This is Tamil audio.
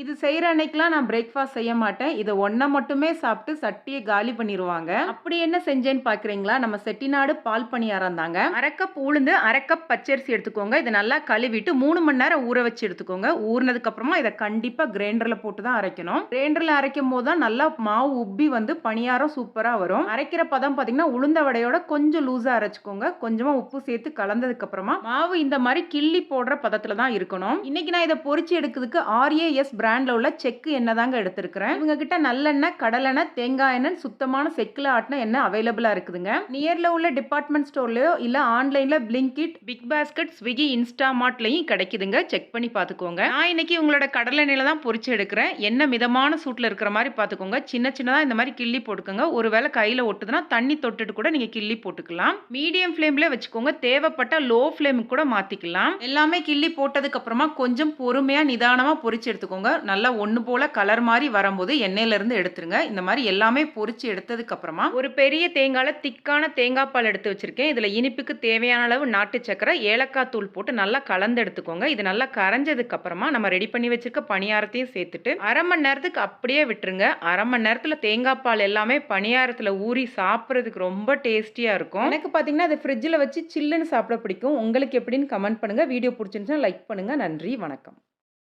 இது செய்கிற அன்னைக்கெலாம் நான் பிரேக்ஃபாஸ்ட் செய்ய மாட்டேன். இதை ஒன்றை மட்டுமே சாப்பிட்டு சட்டியை காலி பண்ணிடுவாங்க அப்படி என்ன செஞ்சேன்னு பார்க்குறீங்களா நம்ம செட்டிநாடு பால் பணியாரம் தாங்க. அரைக்கப் உளுந்து அரைக்கப் பச்சரிசி எடுத்துக்கோங்க. இதை நல்லா கழுவிட்டு மூணு மணி நேரம் ஊற வச்சு எடுத்துக்கோங்க. ஊறினதுக்கப்புறமா இதை கண்டிப்பாக கிரைண்டரில் போட்டு தான் அரைக்கணும். கிரைண்டரில் அரைக்கும் போது தான் நல்லா மாவு உப்பி வந்து பணியாரம் சூப்பராக வரும். அரைக்கிற பதம் பார்த்தீங்கன்னா உளுந்த வடையோட கொஞ்சம் லூஸாக அரைச்சிக்கோங்க. கொஞ்சமாக உப்பு சேர்த்து கலந்ததுக்கப்புறமா மாவு இந்த மாதிரி கிள்ளி போடுற பதத்தில் தான் இருக்கணும். இன்னைக்கு நான் இதை பொறிச்சு எடுக்கிறதுக்கு ஆர்ஏஎஸ் பிராண்டில் உள்ள செக்கு எண்ணெய் தாங்க எடுத்திருக்கிறேன். இவங்க கிட்ட நல்லெண்ணெய் கடலெண்ணெய் தேங்காய் எண்ணெய் சுத்தமான செக்கில் ஆட்டின எண்ணெய் அவைலபிளாக இருக்குதுங்க. நியரில் உள்ள டிபார்ட்மெண்ட் ஸ்டோர்லையோ இல்லை ஆன்லைனில் பிளிங்கிட் பிக் பாஸ்கெட் ஸ்விக்கி இன்ஸ்டாமார்ட்லையும் கிடைக்குதுங்க. செக் பண்ணி பார்த்துக்கோங்க. நான் இன்னைக்கு உங்களோட கடலெண்ணெயில் தான் பொறிச்சு எடுக்கிறேன். எண்ணெய் மிதமான சூட்டில் இருக்கிற மாதிரி பார்த்துக்கோங்க. சின்ன சின்னதாக இந்த மாதிரி கிள்ளி போட்டுக்கோங்க. ஒருவேளை கையில் ஒட்டுதுன்னா தண்ணி தொட்டுட்டு கூட நீங்கள் கிள்ளி போட்டுக்கலாம். மீடியம் ஃப்ளேமில் வச்சுக்கோங்க. தேவைப்பட்ட லோ ஃப்ளேமுக்கு கூட மாற்றிக்கலாம் எல்லாமே கிள்ளி போட்டதுக்கப்புறமா கொஞ்சம் பொறுமையாக நிதானமாக பொறிச்சு எடுத்துக்கோங்க. நல்லா ஒன்று போல கலர் மாதிரி வரும்போது எண்ணெயிலேருந்து எடுத்துருங்க. இந்த மாதிரி எல்லாமே பொறிச்சு எடுத்ததுக்கப்புறமா ஒரு பெரிய தேங்காயில் திக்கான தேங்காய் பால் எடுத்து வச்சுருக்கேன். இதில் இனிப்புக்கு தேவையான அளவு நாட்டு சக்கரை ஏலக்காய் தூள் போட்டு நல்லா கலந்து எடுத்துக்கோங்க. இது நல்லா கரைஞ்சதுக்கு அப்புறமா நம்ம ரெடி பண்ணி வச்சிருக்க பணியாரத்தையும் சேர்த்துட்டு அரை மணி நேரத்துக்கு அப்படியே விட்டுருங்க. அரை மணி நேரத்தில் தேங்காய் பால் எல்லாமே பணியாரத்தில் ஊறி சாப்பிட்றதுக்கு ரொம்ப டேஸ்டியாக இருக்கும். எனக்கு பார்த்தீங்கன்னா அது ஃப்ரிட்ஜில் வச்சு சில்லுன்னு சாப்பிட பிடிக்கும். உங்களுக்கு எப்படின்னு கமெண்ட் பண்ணுங்கள் வீடியோ பிடிச்சிருந்துச்சுன்னா லைக் பண்ணுங்கள் நன்றி. வணக்கம்.